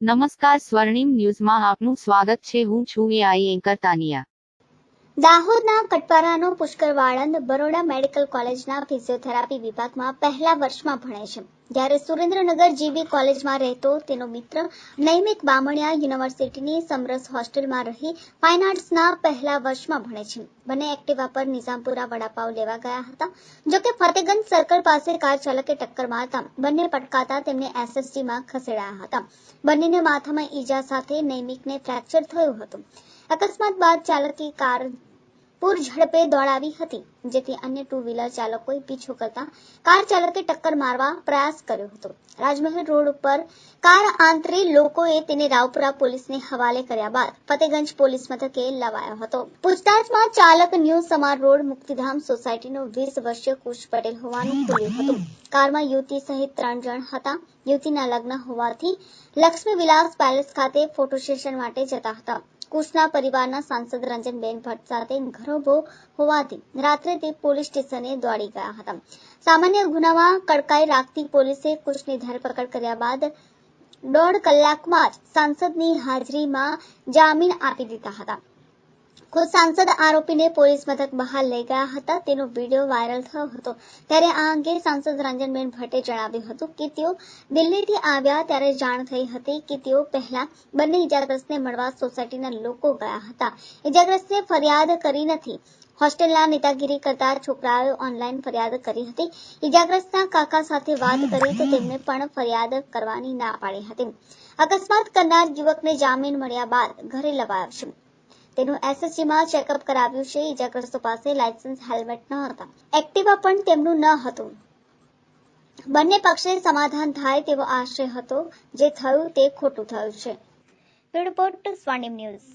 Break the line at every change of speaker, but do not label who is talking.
નમસ્કાર સ્વર્ણિમ ન્યૂઝમાં આપનું સ્વાગત છે. હું છું એઆઈ એન્કર તાનિયા.
દાહોદના કટપારાનો પુષ્કર વાળંદ બરોડા મેડિકલ કોલેજના ફિઝિયોથેરાપી વિભાગમાં પહેલા વર્ષમાં ભણે છે. જ્યારે સુરેન્દ્રનગર જીબી કોલેજમાં રહેતો, તેનો મિત્ર નૈમિક બામણિયા યુનિવર્સિટીની સમરસ હોસ્ટેલમાં રહી ફાઇન આર્ટ્સના પહેલા વર્ષમાં ભણે છે. બંને એક્ટિવા પર નિઝામપુરા વડાપાવ લેવા ગયા હતા જોકે ફતેગંજ સર્કલ પાસે કાર ચાલકે ટક્કર મારતા બંને પટકાતા તેમને એસએસટીમાં ખસેડાયા હતા. બંનેને માથામાં ઈજા સાથે નૈમિકને ફ્રેક્ચર થયું હતું. અકસ્માત બાદ ચાલકે કાર પૂર ઝડપે દોડાવી હતી, જેથી અન્ય ટુ વ્હીલર ચાલકોએ પીછો કરતા કાર ચાલકે ટક્કર મારવા પ્રયાસ કર્યો હતો. રાજમહેલ રોડ ઉપર કાર આંતરે લોકોએ તેને રાવપુરા પોલીસને હવાલે કર્યા બાદ ફતેગંજ પોલીસ મથકે લવાયો હતો. પૂછતાછમાં ચાલક ન્યૂ સમાર રોડ મુક્તિધામ સોસાયટીનો વીસ વર્ષીય કુશ પટેલ હોવાનું ખુલ્યું હતું. કારમાં યુવતી સહિત ત્રણ જણ હતા. યુવતીના લગ્ન હોવાથી લક્ષ્મી વિલાસ પેલેસ ખાતે ફોટો સેશન માટે જતા હતા. કુશના પરિવારના સાંસદ રંજનબેન ભટ્ટ સાથે ઘરોબો હોવાથી રાત્રે તે પોલીસ સ્ટેશને દોડી ગયા હતા. સામાન્ય ગુનામાં કડકાઈ રાખતી પોલીસે કુશની ધરપકડ કર્યા બાદ દોઢ કલાકમાં જ સાંસદની હાજરીમાં જામીન આપી દીધા હતા. ખુદ સાંસદ આરોપીને પોલીસ મથક બહાર લઈ ગયા હતા, તેનો વીડિયો વાયરલ થયો હતો. ત્યારે આ અંગે સાંસદ રંજનબેન ભટ્ટે જણાવ્યું હતું કે તેઓ દિલ્હીથી આવ્યા ત્યારે જાણ થઈ હતી કે તેઓ પહેલા બંને ઇજાગ્રસ્તને મળવા સોસાયટીના લોકો ગયા હતા. ઇજાગ્રસ્તને ફરિયાદ કરી નથી. હોસ્ટેલના નેતાગીરી કરતા છોકરાઓએ ઓનલાઈન ફરિયાદ કરી હતી. ઇજાગ્રસ્તના કાકા સાથે વાત કરી તો તેમને પણ ફરિયાદ કરવાની ના પાડી હતી. અકસ્માત કરનાર યુવકને જામીન મળ્યા બાદ ઘરે લવાયો છે. તેનું એસએસજીમાં ચેકઅપ કરાવ્યું છે ઇજાગ્રસ્તો પાસે લાયસન્સ હેલ્મેટ ન હતા એક્ટિવા પણ તેમનું ન હતું બંને પક્ષે સમાધાન થાય તેવો આશય હતો જે થયું તે ખોટું થયું છે રિપોર્ટ સ્વાનિમ ન્યૂઝ